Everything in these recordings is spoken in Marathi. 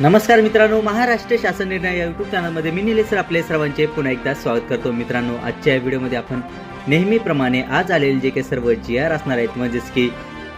नमस्कार मित्रांनो महाराष्ट्र शासन निर्णय या यूट्यूब चॅनलमध्ये मी निलेश सर आपले सर्वांचे पुन्हा एकदा स्वागत करतो. मित्रांनो आजच्या या व्हिडिओमध्ये आपण नेहमीप्रमाणे आज आलेले जे काही सर्व जी आर असणार आहेत म्हणजेच की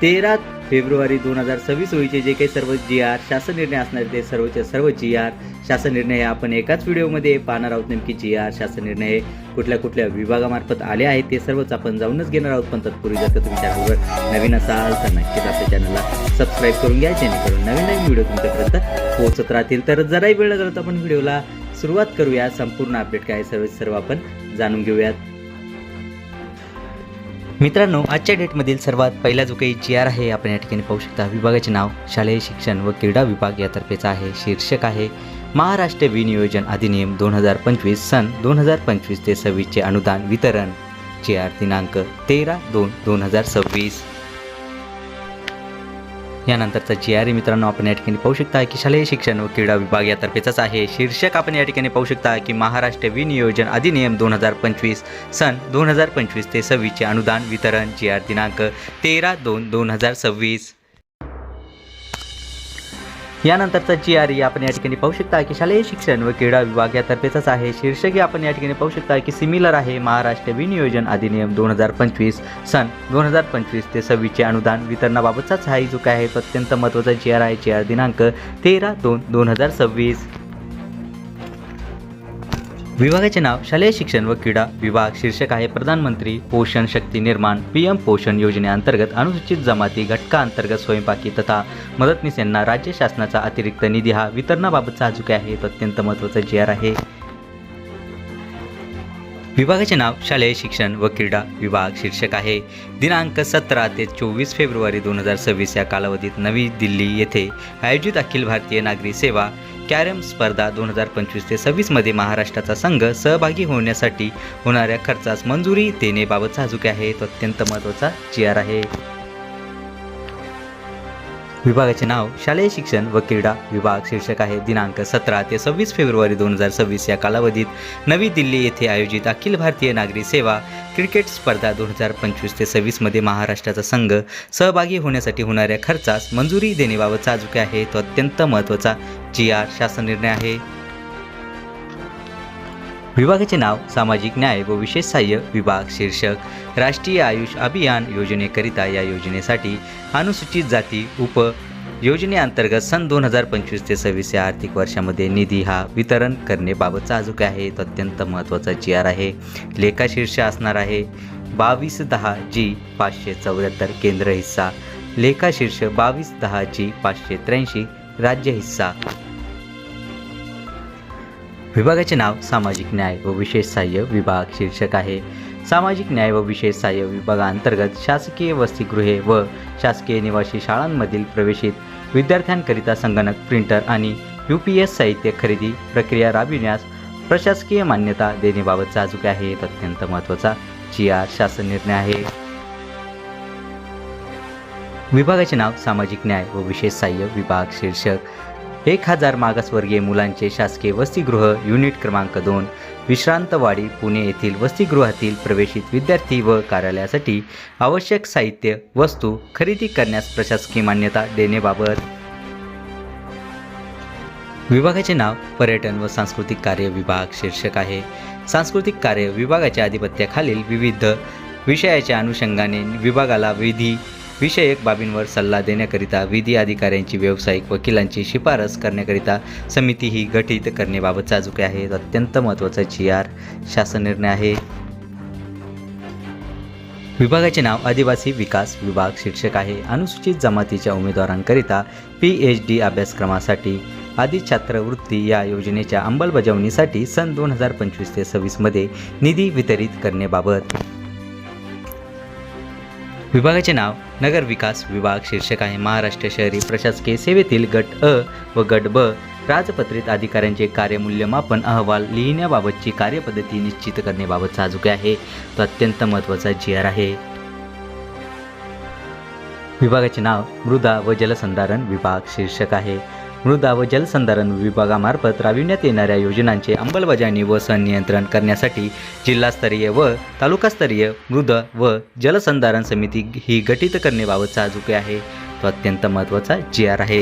तेरा फेब्रुवारी दोन हजार सव्वीस रोजीचे जे काही सर्व जी आर शासन निर्णय असणार ते सर्वच्या सर्व जी आर शासन निर्णय हे आपण एकाच व्हिडिओमध्ये पाहणार आहोत. नेमकी जी आर शासन निर्णय हे कुठल्या कुठल्या विभागामार्फत आले आहेत ते सर्वच आपण जाऊनच घेणार आहोत. पण तत्पूर्वी जर का तुम्ही चॅनलवर नवीन असाल तर नक्कीच आपल्या चॅनलला सबस्क्राईब करून घ्या जेणेकरून नवीन नवीन व्हिडिओ तुमच्यापर्यंत पोहोचत राहतील. तर जराही वेळ लागला तर आपण व्हिडिओला सुरुवात करूया. संपूर्ण अपडेट काय सर्व सर्व आपण जाणून घेऊयात. मित्रांनो आजच्या डेटमधील सर्वात पहिला जो काही जी आर आहे आपण या ठिकाणी पाहू शकता. विभागाचे नाव शालेय शिक्षण व क्रीडा विभाग यातर्फेचा आहे. शीर्षक आहे महाराष्ट्र विनियोजन अधिनियम दोन हजार पंचवीस सन दोन हजार पंचवीस ते सव्वीसचे अनुदान वितरण. जी आर दिनांक तेरा दोन दोन हजार सव्वीस. यानंतरचा जी आर मित्रांनो आपण या ठिकाणी पाहू शकता की शालेय शिक्षण व क्रीडा विभाग यातर्फेचाच आहे. शीर्षक आपण या ठिकाणी पाहू शकता की महाराष्ट्र विनियोजन अधिनियम दोन हजार पंचवीस सन दोन हजार पंचवीस ते सव्वीसचे अनुदान वितरण जी आर दिनांक तेरा दोन दोन हजार सव्वीस. यानंतरचा जी आर ई आपण या ठिकाणी पाहू शकता की शालेय शिक्षण व क्रीडा विभाग यातर्फेचाच आहे. शीर्षक आपण या ठिकाणी पाहू शकता की सिमिलर आहे महाराष्ट्र विनियोजन अधिनियम दोन हजार पंचवीस सन दोन हजार पंचवीस ते सव्वीसचे अनुदान. वितरणाबाबतचाच हा जो काय आहे अत्यंत महत्त्वाचा जी आर आहे. जी आर दिनांक तेरा दोन दोन हजार सव्वीस. विभागाचे नाव शालेय शिक्षण व क्रीडा विभाग शीर्षक आहे प्रधानमंत्री पोषण शक्ती निर्माण पी एम पोषण योजनेअंतर्गत अनुसूचित जमाती घटकाअंतर्गत स्वयंपाकी तथा मदतनीस यांना राज्य शासनाचा अतिरिक्त निधी हा वितरणाबाबतचा अजूक आहे. तो अत्यंत महत्त्वाचा जी आर आहे. विभागाचे नाव शालेय शिक्षण व क्रीडा विभाग शीर्षक आहे. दिनांक सतरा ते चोवीस फेब्रुवारी दोन हजार सव्वीस या कालावधीत नवी दिल्ली येथे आयोजित अखिल भारतीय नागरी सेवा कॅरम स्पर्धा दोन हजार पंचवीस ते सव्वीसमध्ये महाराष्ट्राचा संघ सहभागी होण्यासाठी होणाऱ्या खर्चास मंजुरी देण्याबाबतचा साजूक जो आहे. तो अत्यंत महत्त्वाचा जी आहे. विभागाचे नाव शालेय शिक्षण व क्रीडा विभाग शीर्षक आहे. दिनांक सतरा ते सव्वीस फेब्रुवारी दोन हजार सव्वीस या कालावधीत नवी दिल्ली येथे आयोजित अखिल भारतीय नागरी सेवा क्रिकेट स्पर्धा दोन हजार पंचवीस ते सव्वीसमध्ये महाराष्ट्राचा संघ सहभागी होण्यासाठी होणाऱ्या खर्चास मंजुरी देण्याबाबतचा जो काय आहे तो अत्यंत महत्त्वाचा जी आर शासन निर्णय आहे. विभागाचे नाव सामाजिक न्याय व विशेष सहाय्य विभाग शीर्षक. राष्ट्रीय आयुष अभियान योजनेकरिता या योजनेसाठी अनुसूचित जाती उप योजनेअंतर्गत सन दोन हजार पंचवीस ते सव्वीस या आर्थिक वर्षामध्ये निधी हा वितरण करणेबाबतचा हा काय आहे. तो अत्यंत महत्त्वाचा जी आर आहे लेखाशीर्ष असणार आहे. बावीस दहा जी पाचशे चौऱ्याहत्तर केंद्र हिस्सा. लेखाशीर्ष बावीस दहा जी पाचशे त्र्याऐंशी राज्य हिस्सा. विभागाचे नाव सामाजिक न्याय व विशेष सहाय्य विभाग शीर्षक आहे. सामाजिक न्याय व विशेष सहाय्य विभागांतर्गत शासकीय वसतिगृहे व शासकीय निवासी शाळांमधील प्रवेशित विद्यार्थ्यांकरिता संगणक प्रिंटर आणि यू पी एस साहित्य खरेदी प्रक्रिया राबविण्यास प्रशासकीय मान्यता देण्याबाबतचा जो काय आहे अत्यंत महत्त्वाचा जी आर शासन निर्णय आहे. विभागाचे नाव सामाजिक न्याय व विशेष सहाय्य विभाग शीर्षक. एक हजार मागासवर्गीय मुलांचे शासकीय वसतिगृह युनिट क्रमांक दोन विश्रांतवाडी पुणे येथील वसतिगृहातील प्रवेशित विद्यार्थी व कार्यालयासाठी आवश्यक साहित्य वस्तू खरेदी करण्यास प्रशासकीय मान्यता देण्याबाबत. विभागाचे नाव पर्यटन व सांस्कृतिक कार्य विभाग शीर्षक आहे. सांस्कृतिक कार्य विभागाच्या अधिपत्याखालील विविध विषयाच्या अनुषंगाने विभागाला विधी विषयक बाबींवर सल्ला देण्याकरिता विधी अधिकाऱ्यांची व्यावसायिक वकिलांची शिफारस करण्याकरिता समिती ही गठीत करण्याबाबत चाजूक आहे अत्यंत महत्त्वाचा जी आर शासन निर्णय आहे. विभागाचे नाव आदिवासी विकास विभाग शीर्षक आहे. अनुसूचित जमातीच्या उमेदवारांकरिता पी एच डी अभ्यासक्रमासाठी आदी छात्रवृत्ती या योजनेच्या अंमलबजावणीसाठी सन दोन हजार पंचवीस ते सव्वीसमध्ये निधी वितरित करण्याबाबत. विभागाचे नाव नगर विकास विभाग शीर्षक आहे महाराष्ट्र शहरी प्रशासकीय सेवेतील गट अ व गट ब. राजपत्रित अधिकाऱ्यांचे कार्यमूल्यमापन अहवाल लिहिण्याबाबतची कार्यपद्धती निश्चित करण्याबाबत साजूक आहे. तो अत्यंत महत्त्वाचा जी आर आहे. विभागाचे नाव मृदा व जलसंधारण विभाग शीर्षक आहे. मृदा व जलसंधारण विभागामार्फत राबविण्यात येणाऱ्या योजनांचे अंमलबजावणी व संनियंत्रण करण्यासाठी जिल्हास्तरीय व तालुकास्तरीय मृद व जलसंधारण समिती ही गठीत करण्याबाबतचा जो आहे. तो अत्यंत महत्त्वाचा जी आर आहे.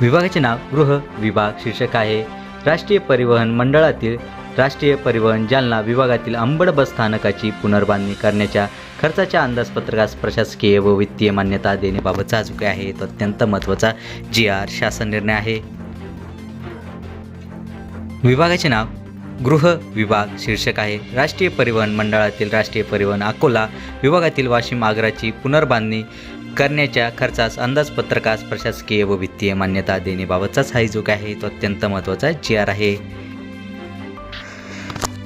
विभागाचे नाव गृह विभाग शीर्षक आहे. राष्ट्रीय परिवहन मंडळातील राष्ट्रीय परिवहन जालना विभागातील अंबड बस स्थानकाची पुनर्बांधणी करण्याच्या खर्चाच्या अंदाजपत्रकास प्रशासकीय व वित्तीय मान्यता देण्याबाबतचा जो काही आहे तो अत्यंत महत्त्वाचा जी आर शासन निर्णय आहे. विभागाचे नाव गृह विभाग शीर्षक आहे. राष्ट्रीय परिवहन मंडळातील राष्ट्रीय परिवहन अकोला विभागातील वाशिम आग्राची पुनर्बांधणी करण्याच्या खर्चास अंदाजपत्रकास प्रशासकीय व वित्तीय मान्यता देण्याबाबतचाच हा जो काय आहे तो अत्यंत महत्त्वाचा जी आर आहे.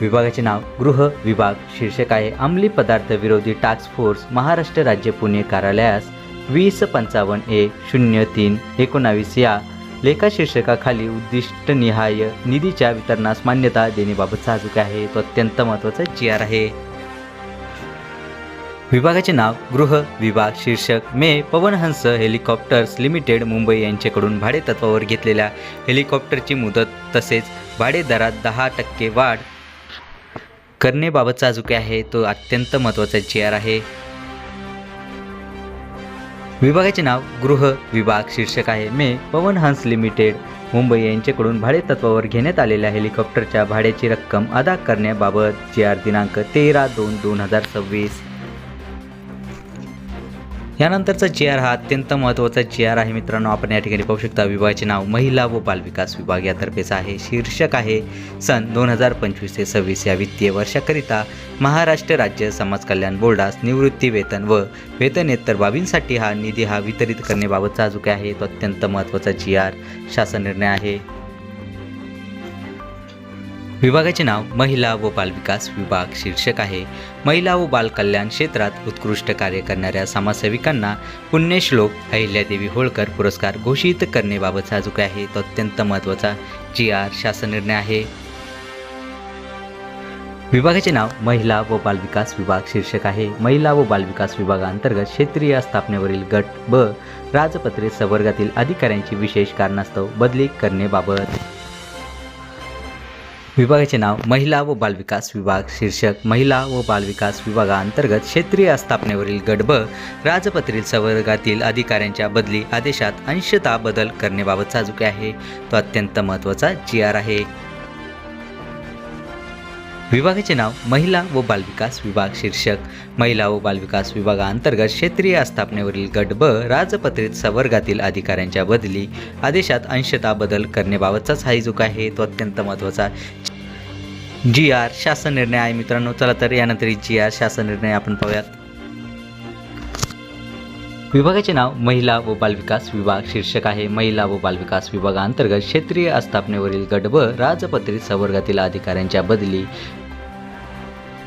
विभागाचे नाव गृह विभाग शीर्षक आहे अंमली पदार्थ विरोधी टास्क फोर्स महाराष्ट्र राज्य पुणे कार्यालयास वीस पंचावन्न ए शून्य तीन एकोणावीस या. लेखा शीर्षकाखाली उद्दिष्टनिहाय निधीच्या वितरणास मान्यता देण्याबाबतचा साजूक जो आहे. तो अत्यंत महत्त्वाचा जी आर आहे. विभागाचे नाव गृह विभाग शीर्षक मे पवनहंस हेलिकॉप्टर्स लिमिटेड मुंबई यांच्याकडून भाडे तत्वावर घेतलेल्या हेलिकॉप्टरची मुदत तसेच भाडेदरात दहा टक्के वाढ करणेबाबतचा जो आहे तो अत्यंत महत्त्वाचा चेअर आहे. विभागाचे नाव गृह विभाग शीर्षक आहे. मे. पवन हंस लिमिटेड मुंबई यांच्याकडून भाडेतत्वावर घेण्यात आलेल्या हेलिकॉप्टरच्या भाड्याची रक्कम अदा करण्याबाबत जी आर दिनांक तेरा दोन दोन हजार सव्वीस. यानंतरचा जी आर हा अत्यंत महत्त्वाचा जी आर आहे मित्रांनो. आपण या ठिकाणी पाहू शकता विभागाचे नाव महिला व बालविकास विभाग यातर्फेच आहे. शीर्षक आहे सन दोन हजार पंचवीस ते सव्वीस या वित्तीय वर्षाकरिता महाराष्ट्र राज्य समाज कल्याण बोर्डास निवृत्ती वेतन व वेतनेतर बाबींसाठी हा निधी हा वितरित करण्याबाबतचा जो काय आहे तो अत्यंत महत्त्वाचा जी आर शासन निर्णय आहे. विभागाचे नाव महिला व बालविकास विभाग शीर्षक आहे. महिला व बालकल्याण क्षेत्रात उत्कृष्ट कार्य करणाऱ्या समाजसेविकांना पुण्यश्लोक अहिल्यादेवी होळकर पुरस्कार घोषित करण्याबाबतचा जो आहे. तो अत्यंत महत्त्वाचा जी आर शासन निर्णय आहे. विभागाचे नाव महिला व बालविकास विभाग शीर्षक आहे. महिला व बालविकास विभागाअंतर्गत क्षेत्रीय स्थापनेवरील गट ब राजपत्रित संवर्गातील अधिकाऱ्यांची विशेष कारणास्तव बदली करण्याबाबत विभागाचे नाव महिला व बालविकास विभाग शीर्षक महिला व बालविकास विभागाअंतर्गत क्षेत्रीय स्थापनेवरील गट ब राजपत्रित संवर्गातील अधिकाऱ्यांच्या बदली आदेशात अंशतः बदल करण्याबाबत जो आहे. तो अत्यंत महत्त्वाचा जी आर आहे. विभागाचे नाव महिला व बालविकास विभाग शीर्षक. महिला व बालविकास विभागाअंतर्गत क्षेत्रीय स्थापनेवरील गट ब राजपत्रित संवर्गातील अधिकाऱ्यांच्या बदली आदेशात अंशतः बदल करण्याबाबतचाच हा जो आहे तो अत्यंत महत्त्वाचा जी आर शासन निर्णय आहे मित्रांनो चला तर यानंतर जी आर शासन निर्णय आपण पाहूयात. विभागाचे नाव महिला व बालविकास विभाग शीर्षक आहे. महिला व बालविकास विभागाअंतर्गत क्षेत्रीय आस्थापनेवरील गट ब राजपत्रित संवर्गातील अधिकाऱ्यांच्या बदली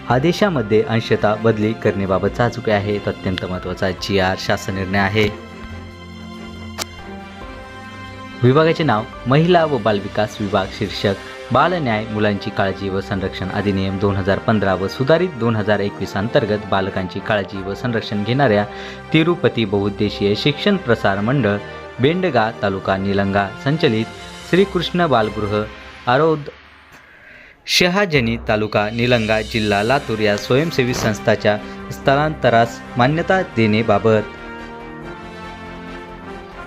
आदेशामध्ये अंशतः बदली करण्याबाबतचा जो काय आहे. तो अत्यंत महत्त्वाचा जी आर शासन निर्णय आहे. विभागाचे नाव महिला व बालविकास विभाग शीर्षक बालन्याय मुलांची काळजी व संरक्षण अधिनियम दोन हजार पंधरा व सुधारित दोन हजार एकवीस अंतर्गत बालकांची काळजी व संरक्षण घेणाऱ्या तिरुपती बहुउद्देशीय शिक्षण प्रसार मंडळ बेंडगा तालुका निलंगा संचलित श्रीकृष्ण बालगृह आरोध शहाजनी तालुका निलंगा जिल्हा लातूर या स्वयंसेवी संस्थाच्या स्थलांतरास मान्यता देण्याबाबत.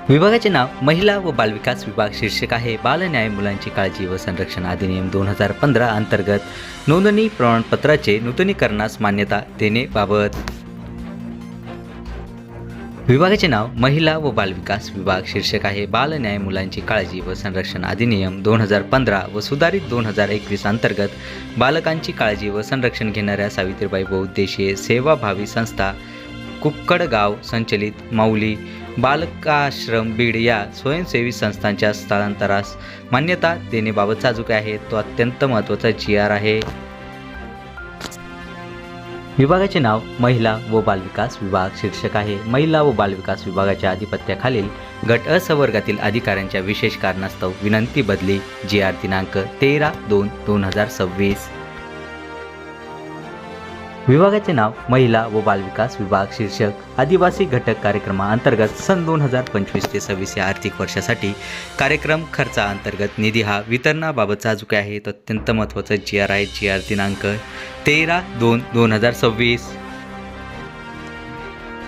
विभागाचे नाव महिला व बालविकास विभाग शीर्षक आहे. बालन्याय मुलांची काळजी व संरक्षण अधिनियम दोन हजार पंधरा अंतर्गत नोंदणी प्रमाणपत्राचे नूतनीकरणास मान्यता देण्याबाबत. विभागाचे नाव महिला व बालविकास विभाग शीर्षक आहे. बालन्याय मुलांची काळजी व संरक्षण अधिनियम दोन हजार पंधरा व सुधारित दोन हजार एकवीस अंतर्गत बालकांची काळजी व संरक्षण घेणाऱ्या सावित्रीबाई बहुउद्देशीय सेवाभावी संस्था कुक्कडगाव संचलित माऊली बालकाश्रम बीड या स्वयंसेवी संस्थांच्या स्थलांतरास मान्यता देण्याबाबतचा जो काय आहे तो अत्यंत महत्त्वाचा जी आर आहे. विभागाचे नाव महिला व बालविकास विभाग शीर्षक आहे. महिला व बालविकास विभागाच्या अधिपत्याखालील गट अ अधिकाऱ्यांच्या विशेष कारणास्तव विनंती बदली. जी आर दिनांक तेरा दोन दोन हजार सव्वीस. विभागाचे नाव महिला व बालविकास विभाग शीर्षक आदिवासी घटक कार्यक्रमाअंतर्गत सन दोन हजार पंचवीस ते सव्वीस या आर्थिक वर्षासाठी कार्यक्रम खर्चा अंतर्गत निधी हा वितरणाबाबतचा जो काय आहे. तो अत्यंत महत्त्वाचा जी आर आहे जी आर दिनांक तेरा दोन दोन हजार सव्वीस.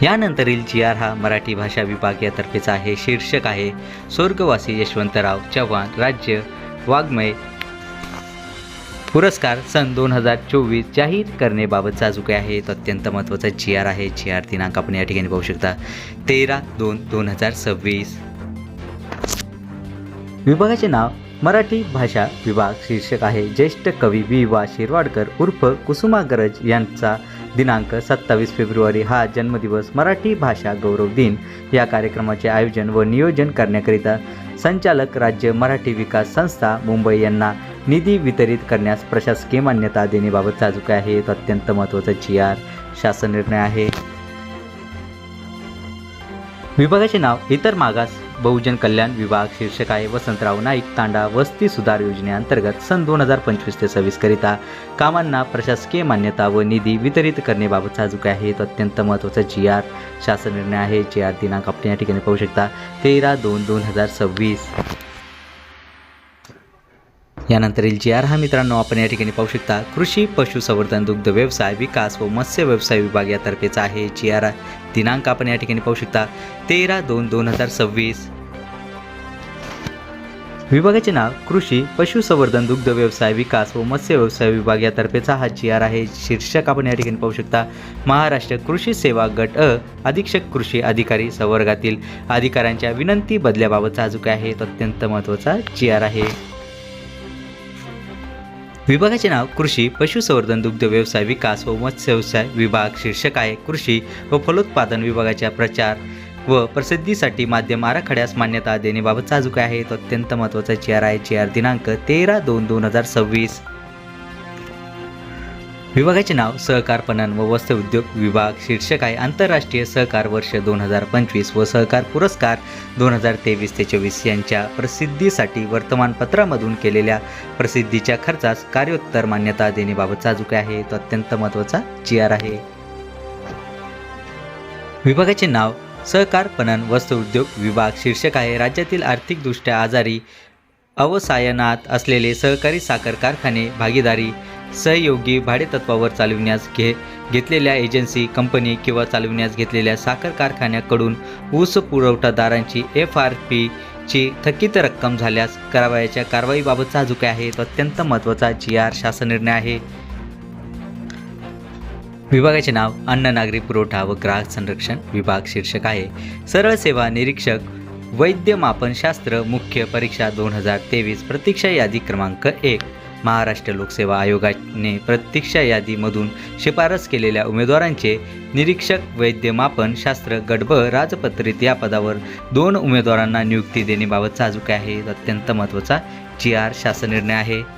यानंतरील जी आर हा मराठी भाषा विभाग यातर्फेचा आहे शीर्षक आहे स्वर्गवासी यशवंतराव चव्हाण राज्य वाङ्मय पुरस्कार सन दोन हजार चोवीस जाहीर करण्याबाबतचा जो काही आहे. तो अत्यंत महत्त्वाचा जी आर आहे. जी आर दिनांक आपण या ठिकाणी पाहू शकता. तेरा दोन दोन हजार सव्वीस. विभागाचे नाव मराठी भाषा विभाग शीर्षक आहे. ज्येष्ठ कवी वि वा शिरवाडकर उर्फ कुसुमाग्रज यांचा दिनांक सत्तावीस फेब्रुवारी हा जन्मदिवस मराठी भाषा गौरव दिन. या कार्यक्रमाचे आयोजन व नियोजन करण्याकरिता संचालक राज्य मराठी विकास संस्था मुंबई यांना निधी वितरित करण्यास प्रशासकीय मान्यता देण्याबाबतचा जो काय आहे तो अत्यंत महत्त्वाचा जी आर शासन निर्णय आहे. विभागाचे नाव इतर मागास बहुजन कल्याण विभाग शीर्षक आहे. वसंतराव नाईक तांडा वस्ती सुधार योजनेअंतर्गत सन दोन हजार पंचवीस ते सव्वीस करिता कामांना प्रशासकीय मान्यता व निधी वितरित करण्याबाबतचा जो काय आहे तो अत्यंत महत्त्वाचा जी आर शासन निर्णय आहे. जी आर दिनांक आपण या ठिकाणी पाहू शकता. तेरा दोन दोन हजार सव्वीस. यानंतरील जी आर हा मित्रांनो आपण या ठिकाणी पाहू शकता कृषी पशुसंवर्धन दुग्ध व्यवसाय विकास व मत्स्य व्यवसाय विभाग यातर्फेचा आहे जी आर दिनांक आपण या ठिकाणी पाहू शकता तेरा दोन दोन हजार सव्वीस. विभागाचे नाव कृषी पशुसंवर्धन दुग्ध व्यवसाय विकास व मत्स्य व्यवसाय विभाग यातर्फेचा हा जी आर आहे. शीर्षक आपण या ठिकाणी पाहू शकता महाराष्ट्र कृषी सेवा गट अ अधीक्षक कृषी अधिकारी संवर्गातील अधिकाऱ्यांच्या विनंती बदल्याबाबतचा जो काय आहे तो अत्यंत महत्त्वाचा जी आर आहे. विभागाचे नाव कृषी पशुसंवर्धन दुग्ध व्यवसाय विकास व मत्स्य व्यवसाय विभाग शीर्षक आहे कृषी व फलोत्पादन विभागाच्या प्रचार व प्रसिद्धीसाठी माध्यम आराखड्यास मान्यता देण्याबाबतचा जो काय आहे तो अत्यंत महत्त्वाचा चेअर आहे चेअर दिनांक तेरा दोन दोन हजार सव्वीस. विभागाचे नाव सहकार पणन व वस्त्र उद्योग विभाग शीर्षक आहे आंतरराष्ट्रीय सहकार वर्ष दोन हजार पंचवीस व सहकार पुरस्कार दोन हजार तेवीस ते चोवीस यांच्या प्रसिद्धीसाठी वर्तमानपत्रामधून केलेल्या प्रसिद्धीच्या खर्चास कार्योत्तर मान्यता देण्याबाबतचा जो आहे. तो अत्यंत महत्त्वाचा जी आर आहे. विभागाचे नाव सहकार पणन वस्त्र उद्योग विभाग शीर्षक आहे राज्यातील आर्थिकदृष्ट्या आजारी अवसायनात असलेले सहकारी साखर कारखाने भागीदारी सहयोगी भाडेतत्वावर चालविण्यास घे घेतलेल्या एजन्सी कंपनी किंवा चालविण्यास घेतलेल्या साखर कारखान्याकडून ऊस पुरवठादारांची एफ आर पीची थकीत रक्कम झाल्यास करावयाच्या कारवाईबाबतचा जो काय आहे तो अत्यंत महत्त्वाचा जी आर शासन निर्णय आहे. विभागाचे नाव अन्न नागरी पुरवठा व ग्राहक संरक्षण विभाग शीर्षक आहे. सरळ सेवा निरीक्षक वैद्यमापनशास्त्र मुख्य परीक्षा दोन हजार तेवीस प्रतीक्षा यादी क्रमांक एक. महाराष्ट्र लोकसेवा आयोगाने प्रतीक्षा यादीमधून शिफारस केलेल्या उमेदवारांचे निरीक्षक वैद्यमापन शास्त्र गडब राजपत्रित या पदावर दोन उमेदवारांना नियुक्ती देण्याबाबतचा जो आहे. अत्यंत महत्त्वाचा जी आर शासन निर्णय आहे.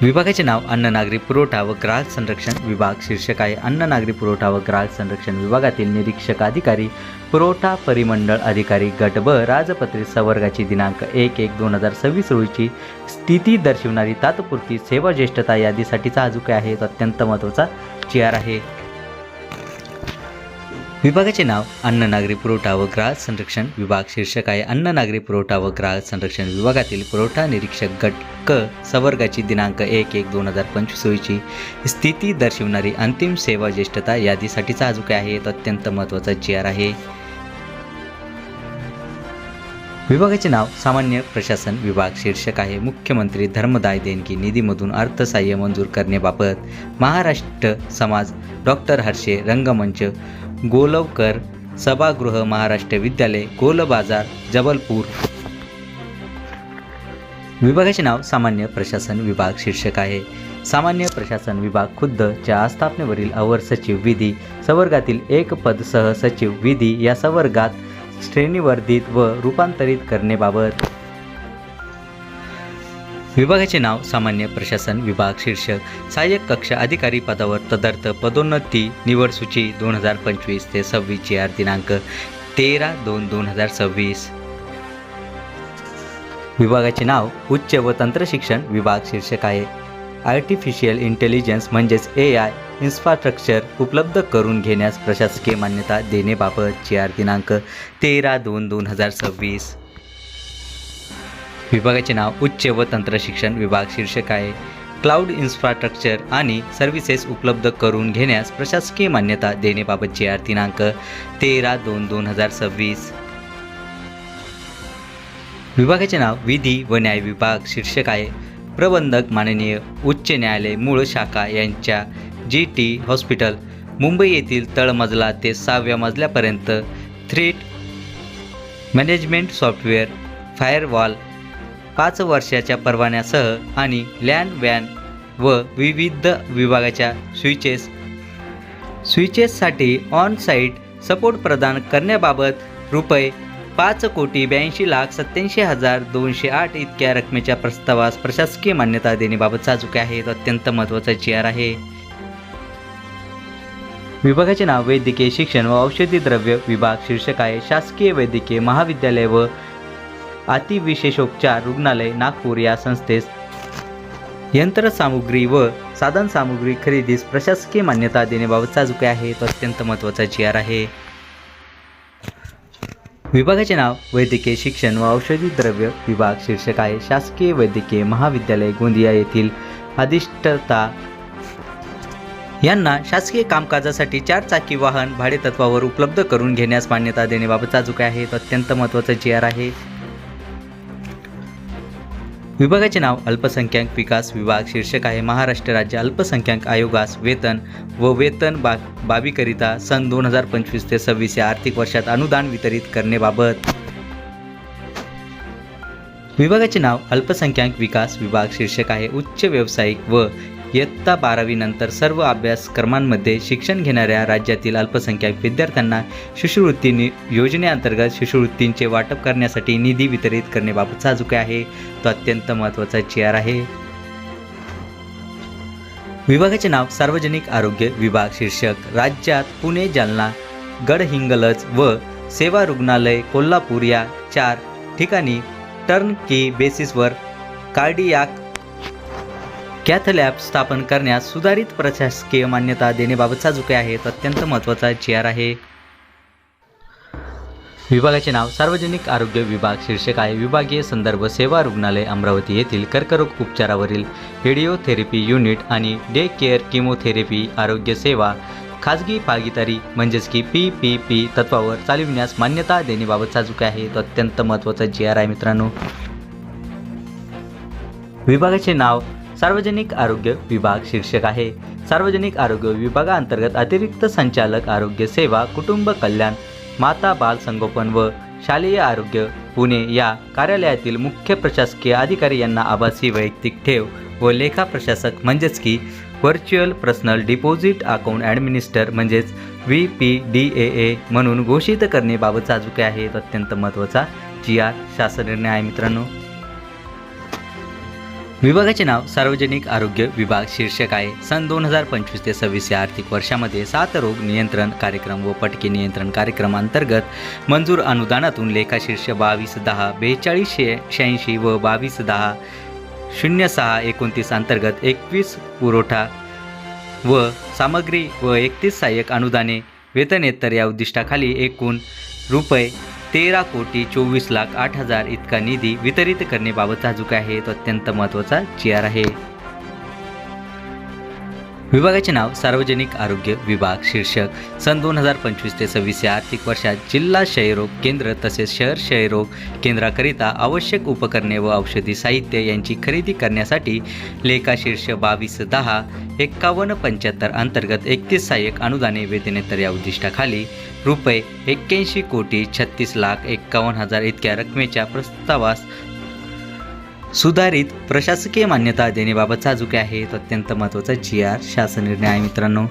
विभागाचे नाव अन्न नागरी पुरवठा व ग्राहक संरक्षण विभाग. शीर्षक आहे अन्न नागरी पुरवठा व ग्राहक संरक्षण विभागातील निरीक्षक अधिकारी पुरवठा परिमंडळ अधिकारी गट ब राजपत्रित संवर्गाची दिनांक एक एक दोन हजार सव्वीस रोजीची स्थिती दर्शवणारी तात्पुरती सेवा ज्येष्ठता यादीसाठीचा हा जो काय आहे तो अत्यंत महत्त्वाचा चेअर आहे. विभागाचे नाव अन्न नागरी पुरवठा व ग्राहक संरक्षण विभाग. शीर्षक आहे अन्न नागरी पुरवठा व ग्राहक संरक्षण विभागातील पुरवठा निरीक्षक गट क. संवर्गाची दिनांक एक एक दोन हजार पंचवीस रोजीची स्थिती दर्शवणारी अंतिम सेवा ज्येष्ठता यादीसाठीचा हा जो काय आहे तो अत्यंत महत्त्वाचा जी आर आहे. विभागाचे नाव सामान्य प्रशासन विभाग. शीर्षक आहे मुख्यमंत्री धर्मदाय देणगी निधीमधून अर्थसहाय्य मंजूर करण्याबाबत महाराष्ट्र समाज डॉक्टर हर्षे रंगमंच गोलवकर सभागृह महाराष्ट्र विद्यालय गोलबाजार जबलपूर. विभागाचे नाव सामान्य प्रशासन विभाग शीर्षक आहे. सामान्य प्रशासन विभाग खुद्द च्या आस्थापनेवरील अवर सचिव विधी संवर्गातील एक पद सह सचिव विधी या संवर्गात श्रेणीवर्धित व रूपांतरित करण्याबाबत विभागाचे नाव सामान्य प्रशासन विभाग शीर्षक सहाय्यक कक्ष अधिकारी पदावर तदर्थ पदोन्नती निवड सूची दोन हजार पंचवीस ते सव्वीस जी आर दिनांक तेरा दोन दोन हजार सव्वीस. विभागाचे नाव उच्च व तंत्रशिक्षण विभाग शीर्षक आहे. आर्टिफिशियल इंटेलिजन्स म्हणजेच ए आय इन्फ्रास्ट्रक्चर उपलब्ध करून घेण्यास प्रशासकीय मान्यता देण्याबाबत चार दिनांक तेरा दोन दोन हजार सव्वीस. विभागाचे नाव उच्च व तंत्रशिक्षण विभाग शीर्षक आहे. क्लाउड इन्फ्रास्ट्रक्चर आणि सर्व्हिसेस उपलब्ध करून घेण्यास प्रशासकीय मान्यता देण्याबाबतची आर दिनांक तेरा दोन दोन हजार सव्वीस. विभागाचे नाव विधी व न्याय विभाग शीर्षक आहे. प्रबंधक माननीय उच्च न्यायालय मूळ शाखा यांच्या जी टी हॉस्पिटल मुंबई येथील तळमजला ते सहाव्या मजल्यापर्यंत थ्रीट मॅनेजमेंट सॉफ्टवेअर फायरवॉल पाच वर्षाच्या परवान्यासह आणि लँड वॅन व विविध विभागाच्या स्विचेस स्विचेससाठी ऑन साईट सपोर्ट प्रदान करण्याबाबत रुपये पाच कोटी ब्याऐंशी लाख सत्याऐंशी हजार दोनशे आठ इतक्या रकमेच्या प्रस्तावास प्रशासकीय मान्यता देण्याबाबत साजूक आहे. अत्यंत महत्त्वाचा जी आर आहे. विभागाचे नाव वैद्यकीय शिक्षण व औषधी द्रव्य विभाग शीर्षक आहे. शासकीय वैद्यकीय महाविद्यालय व अतिविशेषोपचार रुग्णालय नागपूर या संस्थेस. यंत्रसामुग्री व साधनसामुग्री खरेदीस प्रशासकीय मान्यता देण्याबाबत काय आहे तो अत्यंत महत्त्वाचा जी आर आहे. विभागाचे नाव वैद्यकीय शिक्षण व औषधी द्रव्य विभाग शीर्षक आहे. शासकीय वैद्यकीय महाविद्यालय गोंदिया येथील अधिष्ठता. यांना शासकीय कामकाजासाठी चार चाकी वाहन भाडेतत्वावर उपलब्ध करून घेण्यास मान्यता देण्याबाबत काय आहे तो अत्यंत महत्त्वाचा जी आर आहे. विभागाचे नाव अल्पसंख्याक विकास विभाग शीर्षक आहे महाराष्ट्र राज्य अल्पसंख्याक आयोगास वेतन व वेतन बा बाबीकरिता सन दोन हजार पंचवीस ते सव्वीस या आर्थिक वर्षात अनुदान वितरित करण्याबाबत. विभागाचे नाव अल्पसंख्याक विकास विभाग शीर्षक आहे उच्च व्यावसायिक व इयत्ता बारावीनंतर सर्व अभ्यासक्रमांमध्ये शिक्षण घेणाऱ्या राज्यातील अल्पसंख्याक विद्यार्थ्यांना शिष्यवृत्ती योजनेअंतर्गत शिष्यवृत्तींचे वाटप करण्यासाठी निधी वितरित करण्याबाबत साजूक आहे. तो अत्यंत महत्त्वाचा चेअर आहे. विभागाचे नाव सार्वजनिक आरोग्य विभाग शीर्षक राज्यात पुणे जालना गडहिंगलज व सेवा रुग्णालय कोल्हापूर या चार ठिकाणी टर्न की बेसिसवर कार्डियाक कॅथ लॅब स्थापन करण्यास सुधारित प्रशासकीय मान्यता देण्याबाबतचा जो काही आहे तो अत्यंत महत्त्वाचा जी आर आहे. विभागाचे नाव सार्वजनिक आरोग्य विभाग शीर्षक आहे विभागीय संदर्भ सेवा रुग्णालय अमरावती येथील कर्करोग उपचारावरील रेडिओथेरपी युनिट आणि डे केअर किमोथेरपी आरोग्य सेवा खाजगी भागीदारी म्हणजेच की पी पी पी तत्वावर चालविण्यास मान्यता देण्याबाबत साजूक आहे तो अत्यंत महत्त्वाचा जी आर आहे मित्रांनो. विभागाचे नाव सार्वजनिक आरोग्य विभाग शीर्षक आहे. सार्वजनिक आरोग्य विभागाअंतर्गत अतिरिक्त संचालक आरोग्य सेवा कुटुंब कल्याण माता बाल संगोपन व शालेय आरोग्य पुणे या कार्यालयातील मुख्य प्रशासकीय अधिकारी यांना आभासी वैयक्तिक ठेव व लेखा प्रशासक म्हणजेच की virtual personal deposit account administer म्हणजेच V P D A A म्हणून घोषित करणेबाबत साजूक आहे अत्यंत महत्त्वाचा जी आर शासन निर्णय आहे मित्रांनो. विभागाचे नाव सार्वजनिक आरोग्य विभाग शीर्षक आहे. सन दोन हजार पंचवीस ते सव्वीस या आर्थिक वर्षामध्ये सात रोग नियंत्रण कार्यक्रम व पटके नियंत्रण कार्यक्रम अंतर्गत मंजूर अनुदानातून लेखाशीर्ष बावीस दहा बेचाळीस शे शहाऐंशी व बावीस दहा शून्य सहा एकोणतीस अंतर्गत एकवीस पुरवठा व सामग्री व एकतीस सहाय्यक अनुदाने वेतनेतर या उद्दिष्टाखाली एकूण रुपये तेरा कोटी चोवीस लाख आठ हजार इतका निधी वितरित करण्याबाबत साजूक आहे तो अत्यंत महत्त्वाचा चेअर आहे. विभागाचे नाव सार्वजनिक आरोग्य विभाग शीर्षक सन दोन हजार पंचवीस ते सव्वीस या आर्थिक वर्षात जिल्हा क्षयरोग केंद्र तसेच शहर क्षयरोग केंद्राकरिता आवश्यक उपकरणे व औषधी साहित्य यांची खरेदी करण्यासाठी लेखा शीर्ष बावीस दहा एक्कावन्न पंच्याहत्तर अंतर्गत एकतीस सहाय्यक अनुदाने वेतनेतर या उद्दिष्टाखाली रुपये एक्क्याऐंशी कोटी छत्तीस लाख एक्कावन्न हजार इतक्या रकमेच्या प्रस्तावास सुधारित प्रशासकीय मान्यता देण्याबाबत साजूक आहे तो अत्यंत महत्त्वाचा जी आर शासन निर्णय आहे मित्रांनो.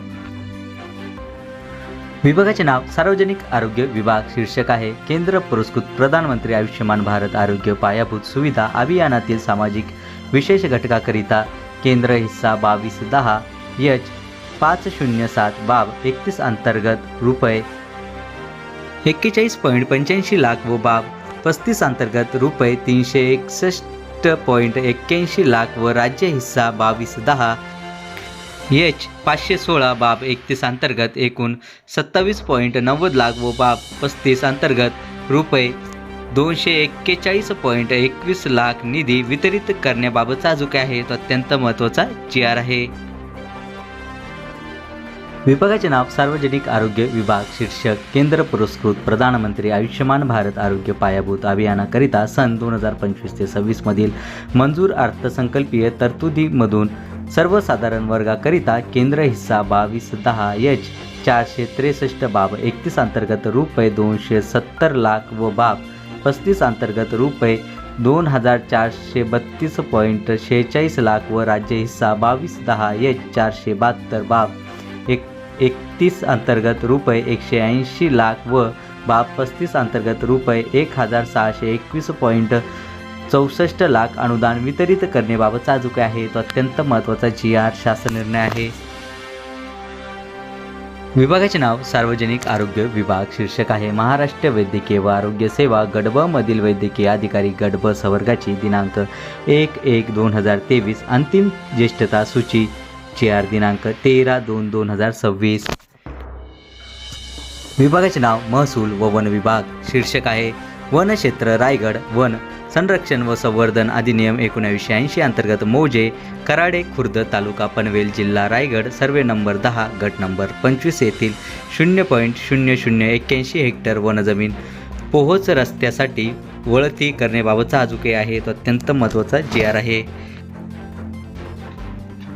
विभागाचे नाव सार्वजनिक आरोग्य विभाग शीर्षक आहे. केंद्र पुरस्कृत प्रधानमंत्री आयुष्यमान भारत आरोग्य पायाभूत सुविधा अभियानातील सामाजिक विशेष घटकाकरिता केंद्र हिस्सा बावीस दहा यच पाच शून्य सात बाब एकतीस अंतर्गत रुपये एक्केचाळीस पॉईंट पंच्याऐंशी लाख व बाब पस्तीस अंतर्गत रुपये तीनशे एकसष्ट पॉईंट एक्क्याऐंशी लाख व राज्य हिस्सा बावीस दहा. एच पाचशे सोळा बाब एकतीस अंतर्गत एकूण सत्तावीस पॉईंट नव्वद लाख व बाब पस्तीस अंतर्गत रुपये दोनशे एक्केचाळीस पॉईंट एकवीस लाख निधी वितरित करण्याबाबतचा जो काय आहे. तो अत्यंत महत्त्वाचा जी आर आहे. विभागाचे नाव सार्वजनिक आरोग्य विभाग शीर्षक केंद्र पुरस्कृत प्रधानमंत्री आयुष्यमान भारत आरोग्य पायाभूत अभियानाकरिता सन दोन हजार पंचवीस ते सव्वीसमधील मंजूर अर्थसंकल्पीय तरतुदीमधून सर्वसाधारण वर्गाकरिता केंद्र हिस्सा बावीस दहा एच चारशे त्रेसष्ट बाब एकतीस अंतर्गत रुपये दोनशे सत्तर लाख व बाब पस्तीस अंतर्गत रुपये दोन हजार चारशे बत्तीस पॉईंट शेहेचाळीस लाख व राज्य हिस्सा बावीस दहा एच चारशे बहात्तर बाब एक एकतीस अंतर्गत रुपये एकशे ऐंशी लाख व बाब पस्तीस अंतर्गत रुपये एक हजार सहाशे एकवीस पॉईंट चौसष्ट लाख अनुदान वितरित करण्याबाबतचा जो काय आहे तो अत्यंत महत्त्वाचा जी आर शासन निर्णय आहे. विभागाचे नाव सार्वजनिक आरोग्य विभाग शीर्षक आहे. महाराष्ट्र वैद्यकीय व आरोग्य सेवा गडबमधील वैद्यकीय अधिकारी गडब सवर्गाची दिनांक एक एक दोन हजार तेवीस अंतिम ज्येष्ठता सूची चार आर दिनांक तेरा दोन दोन हजार सव्वीस. विभागाचे नाव महसूल व वन विभाग. शीर्षक आहे वन क्षेत्र रायगड वन संरक्षण व संवर्धन अधिनियम एकोणावीसशे ऐंशी अंतर्गत मौजे कराडे खुर्द तालुका पनवेल जिल्हा रायगड सर्वे नंबर दहा गट नंबर पंचवीस येथील शून्य पॉईंट शून्य शून्य एक्क्याऐंशी हेक्टर वनजमीन पोहोच रस्त्यासाठी वळती करण्याबाबतचा अजुके आहे तो अत्यंत महत्त्वाचा जी आर आहे.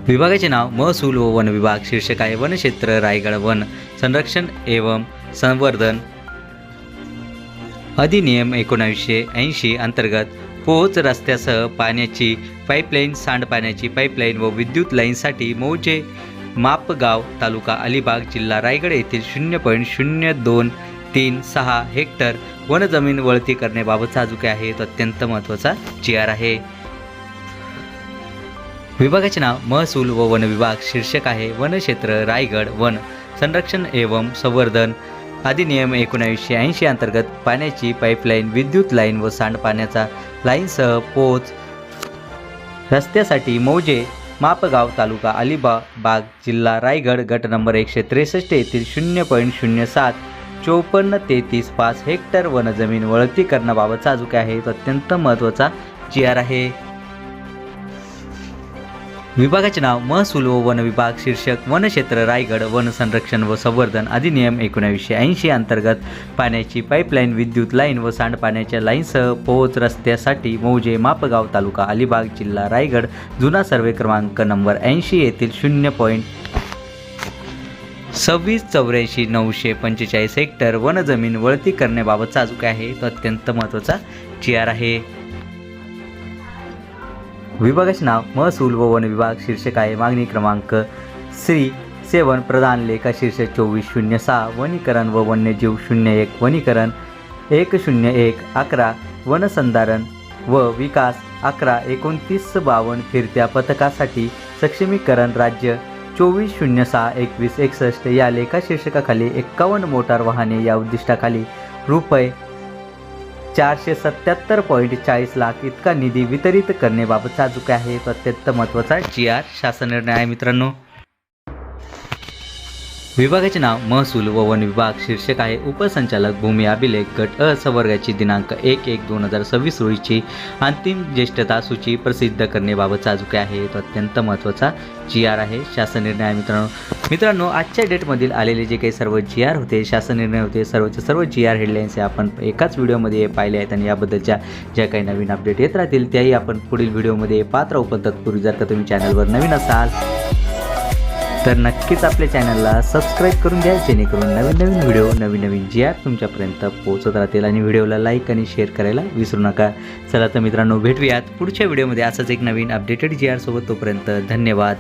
विभागाचे नाव महसूल व वन विभाग शीर्षक आहे वनक्षेत्र रायगड वन संरक्षण एवं संवर्धन. अधिनियम एकोणावीसशे ऐंशी अंतर्गत पोहोच रस्त्यासह पाण्याची पाईपलाईन सांडपाण्याची पाईपलाईन व विद्युत लाईनसाठी मौजे मापगाव तालुका अलिबाग जिल्हा रायगड येथील शून्य पॉईंट शून्य दोन तीन सहा हेक्टर वनजमीन वळती करण्याबाबतचा जो आहे. तो अत्यंत महत्त्वाचा जी आर आहे. विभागाचे नाव महसूल व वन विभाग शीर्षक आहे वनक्षेत्र रायगड वन. संरक्षण एवं संवर्धन अधिनियम एकोणावीसशे ऐंशी अंतर्गत पाण्याची पाईपलाईन विद्युत लाईन व सांडपाण्याचा लाईनसह पोच रस्त्यासाठी मौजे मापगाव तालुका अलिबाग जिल्हा रायगड गट नंबर एकशे त्रेसष्ट येथील शून्य पॉईंट शून्य सात चोपन्न तेहतीस पाच हेक्टर वनजमीन वळती करण्याबाबतचा जो आहे तो अत्यंत महत्त्वाचा जी आहे. विभागाचे नाव महसूल व वन विभाग शीर्षक वनक्षेत्र रायगड वन संरक्षण व संवर्धन अधिनियम एकोणावीसशे ऐंशी अंतर्गत पाण्याची पाईपलाईन विद्युत लाईन व सांडपाण्याच्या लाईनसह पोहोच रस्त्यासाठी मौजे मापगाव तालुका अलिबाग जिल्हा रायगड जुना सर्वे क्रमांक नंबर ऐंशी येथील शून्य पॉईंट सव्वीस चौऱ्याऐंशी नऊशे पंचेचाळीस हेक्टर वनजमीन वळती करण्याबाबतचा जो काय आहे. तो अत्यंत महत्त्वाचा जी आहे. विभागाचे नाव महसूल व वन विभाग शीर्षक आहे मागणी क्रमांक श्री सेवन प्रधान लेखा शीर्षक चोवीस शून्य सहा वनीकरण व वन्यजीव शून्य एक वनीकरण एक शून्य एक अकरा वनसंधारण व विकास अकरा एकोणतीस बावन्न फिरत्या पथकासाठी सक्षमीकरण राज्य चोवीस शून्य सहा एकवीस एकसष्ट या लेखा शीर्षकाखाली एक्कावन्न मोटार वाहने या उद्दिष्टाखाली रुपये चारशे सत्याहत्तर पॉईंट चाळीस लाख इतका निधी वितरित करण्याबाबतचा जो आहे. तो अत्यंत महत्त्वाचा जी आर शासन निर्णय आहे मित्रांनो. विभागाचे नाव महसूल व वन विभाग शीर्षक आहे. उपसंचालक भूमी अभिलेख गट अ संवर्गाची दिनांक एक एक दोन हजार सव्वीस रोजीची अंतिम ज्येष्ठता सूची प्रसिद्ध करण्याबाबतचा जो काय आहे. तो अत्यंत महत्त्वाचा जी आर आहे. शासन निर्णय आहे मित्रांनो. मित्रांनो आजच्या डेटमधील आलेले जे काही सर्व जी आर होते शासन निर्णय होते सर्वचे सर्व जी आर हेडलाईन्स हे आपण एकाच व्हिडिओमध्ये पाहिले आहेत आणि याबद्दलच्या ज्या काही नवीन अपडेट येत राहतील त्याही आपण पुढील व्हिडिओमध्ये पात्र राहू पण तत्पूर्वी जर का तुम्ही चॅनलवर नवीन असाल तर नक्कीच आपल्या चॅनलला सबस्क्राईब करून घ्या जेणेकरून नवीन नवीन व्हिडिओ नवीन नवीन जी आर तुमच्यापर्यंत पोहोचत राहतील आणि व्हिडिओला लाईक आणि शेअर करायला विसरू नका. चला तर मित्रांनो भेटूयात पुढच्या व्हिडिओमध्ये असंच एक नवीन अपडेटेड जी आर सोबत तोपर्यंत धन्यवाद.